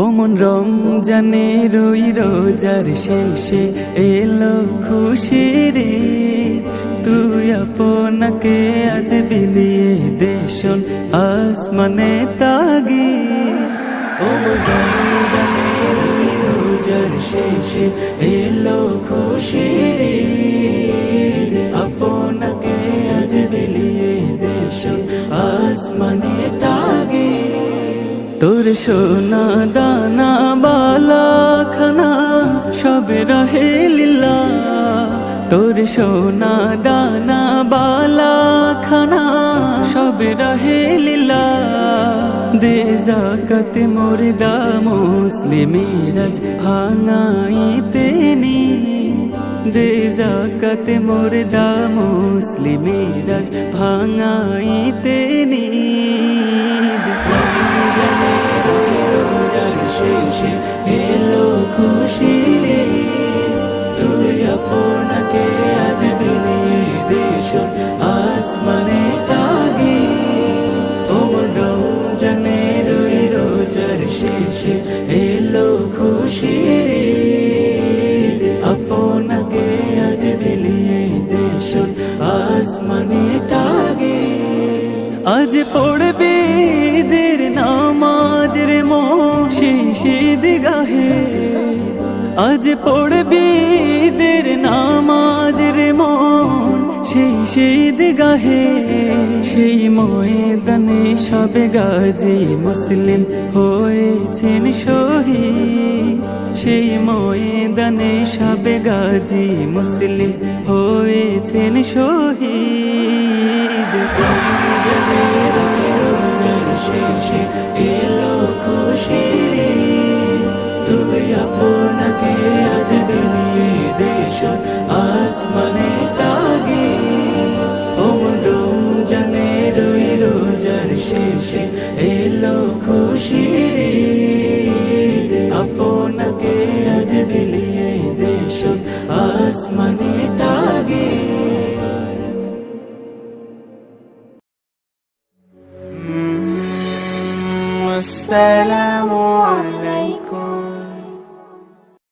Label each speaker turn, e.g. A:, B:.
A: ও মন রমজানে রই রোজার শেষে এলো খুশির। তুই আপনাকে আজ বিলিয়ে দেশন আসমানে তাগি ও মন রমজানে রই রোজার শেষে এলো খুশির। আপনাকে আজ বিলিয়ে দেশন আসমানে তোর সোনা দানা, বালা, খানা, সবে রহে লীলা। তোর সোনা দানা, বালা, খানা, সবে রহে লীলা। দে জাকত মুর্দা মুসলিমেরাজ ভাঙাইতে নি দে জাকত মুর্দা মুসলিমেরাজ ভাঙাইতে নি খুশি তুই আপনাকে আজ বিলিয়ে দেশ আসমানে তাগি। ও রমজানে রই রোজার শেষে এলো খুশি রে আপনাকে আজ বিলিয়ে দেশ আসমানে তাগে। আজ পড়বে দের নামাজ রে মো শেষে দিগাহে। আজ পড়বে দের নামাজ রে মন সেই সেই দিগাহে। সেই ময়দানে সবে গাজী মুসলিম হয়েছেন শহীদ। সেই ময়দানে সবে গাজী মুসলিম হয়েছেন শহীদ। শেষে আপনাকে আজ বিলিয়ে দেশ আসমানে তাগে ও রমজানের ওই রোজার শেষে এলো খুশি রে আপনাকে আজ বিলিয়ে দেশ আসমানে তাগে
B: السلام عليكم